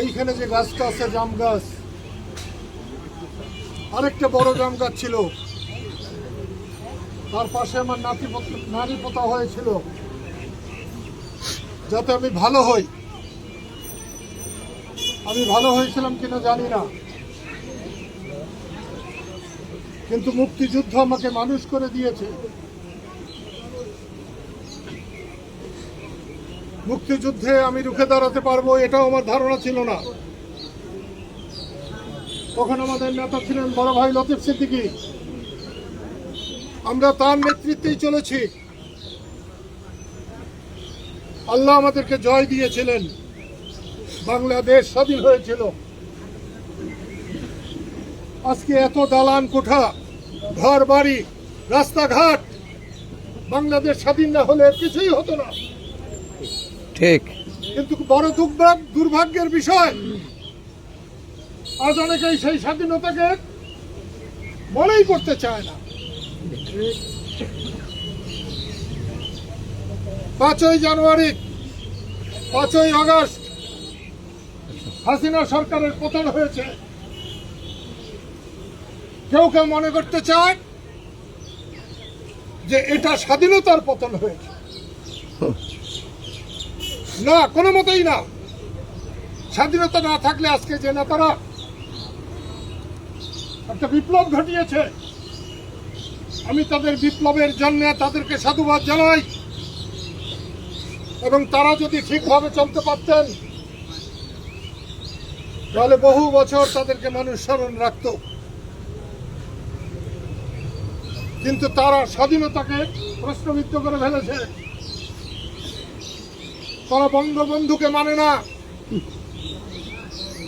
এইখানে যে গাছটা আছে, জাম গাছ, আরেকটা বড় জাম গাছ ছিল। তার পাশে আমার নাতি নারী পোতা হয়েছিল। যাতে আমি ভালো হই। আমি ভালো হয়েছিলাম কিনা জানি না। কিন্তু মুক্তিযুদ্ধ আমাকে মানুষ করে দিয়েছে। মুক্তিযুদ্ধে আমি রুখে দাঁড়াতে পারব, এটাও আমার ধারণা ছিল না। তখন আমাদের নেতা ছিলেন বড় ভাই লতিফ সিদ্দিকী। আমরা তার নেতৃত্বেই চলেছি। আল্লাহ আমাদেরকে জয় দিয়েছিলেন। বাংলাদেশ স্বাধীন হয়েছিল। আজকে এত দালান কোঠা ঘর বাড়ি রাস্তাঘাট, বাংলাদেশ স্বাধীন না হলে কিছুই হতো না। ঠিক। কিন্তু বড় দুর্ভাগ- দুর্ভাগ্যের বিষয়, আজ অনেকেই সেই স্বাধীনতাকে মনেই করতে চায় না। পাঁচই জানুয়ারি, পাঁচই আগস্ট, হাসিনা সরকারের পতন হয়েছে। কেউ কেউ মনে করতে চায় যে এটা স্বাধীনতার পতন হয়েছে। না, কোনো মতেই না। স্বাধীনতা না থাকলে আজকে যে নেতারা একটা বিপ্লব ঘটিয়েছে, আমি তাদের বিপ্লবের জন্য তাদেরকে সাধুবাদ জানাই। এবং তারা যদি ঠিকভাবে চলতে পারতেন, তাহলে বহু বছর তাদেরকে মানুষ স্মরণ রাখত। কিন্তু তারা স্বাধীনতাকে প্রশ্নবিদ্ধ করে ফেলেছে। তারা বঙ্গবন্ধুকে মানে না।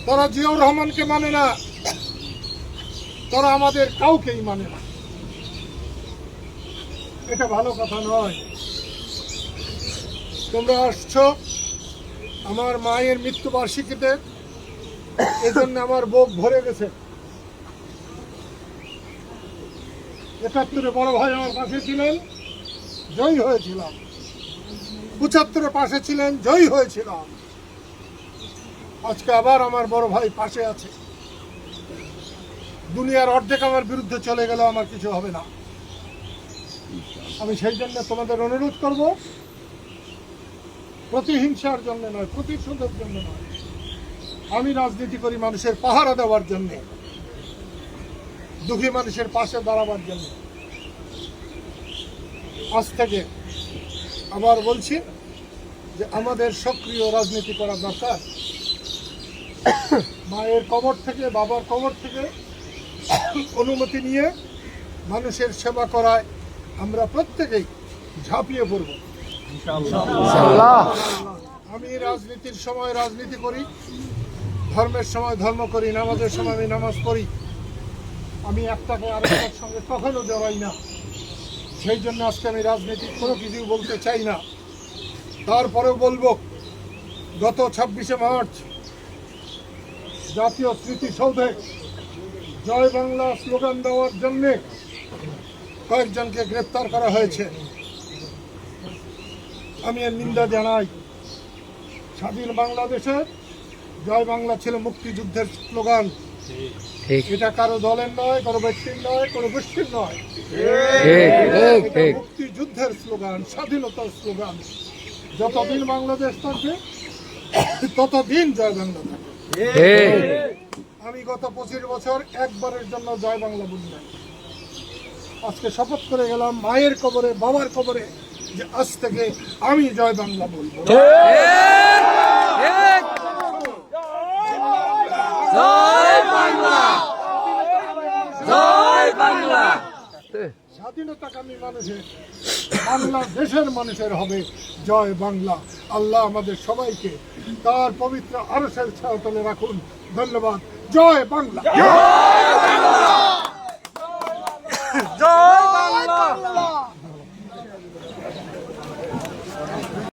তারা জিয়াউর রহমানকে মানে না। তারা আমাদের কাউকেই মানে না। এটা ভালো কথা নয়। তোমরা আসছ আমার মায়ের মৃত্যুবার্ষিকীতে। এজন্য আমার বুক ভরে গেছে। একাত্তরে বড় ভাই আমার পাশে ছিলেন। জয়ী হয়েছিলাম। পঁচাত্তরের পাশে ছিলেন, জয়ী হয়েছিলাম। আজকে আবার আমার বড় ভাই পাশে আছে। দুনিয়ার অর্ধেক আমার বিরুদ্ধে চলে গেলে আমার কিছু হবে না। আমি সেই জন্য তোমাদের অনুরোধ করব, প্রতিহিংসার জন্য নয়, প্রতিশোধের জন্য নয়। আমি রাজনীতি করি মানুষের পাহারা দেওয়ার জন্য, দুঃখী মানুষের পাশে দাঁড়াবার জন্য। আজ থেকে আবার বলছি যে আমাদের সক্রিয় রাজনীতি করা দরকার। মায়ের কবর থেকে বাবার কবর থেকে অনুমতি নিয়ে মানুষের সেবা করায় আমরা প্রত্যেকেই ঝাঁপিয়ে পড়ব। আমি রাজনীতির সময় রাজনীতি করি ধর্মের সময় ধর্ম করি নামাজের সময় আমি নামাজ পড়ি। আমি একটাকে আরেকটার সঙ্গে কখনো জড়াই না। সেই জন্য আজকে আমি রাজনীতি কোনো কিছু বলতে চাই না। তারপরেও বলব, গত ছাব্বিশে মার্চ জাতীয় স্মৃতিসৌধে জয় বাংলা স্লোগান দেওয়ার জন্যে কয়েকজনকে গ্রেপ্তার করা হয়েছে। আমি এর নিন্দা জানাই। স্বাধীন বাংলাদেশে জয় বাংলা ছিল মুক্তিযুদ্ধের স্লোগান। এটা কারও দলের নয় কারও ব্যক্তির নয় কোনো গোষ্ঠীর মুক্তিযুদ্ধের স্লোগান স্বাধীনতার স্লোগান। যতদিন বাংলাদেশ থাকবে ততদিন জয় বাংলা থাকবে। আমি গত পঁচিশ বছর একবারের জন্য জয় বাংলা বলি নাই। আজকে শপথ করে গেলাম মায়ের কবরে বাবার কবরে যে আজ থেকে আমি জয় বাংলা বলব জয় বাংলা জয় বাংলা। স্বাধীনতাকামী মানুষের বাংলাদেশের মানুষের হবে জয় বাংলা। আল্লাহ আমাদের সবাইকে তার পবিত্র আরসের ছায়াতলে রাখুন। ধন্যবাদ। জয় বাংলা। জয় বাংলা।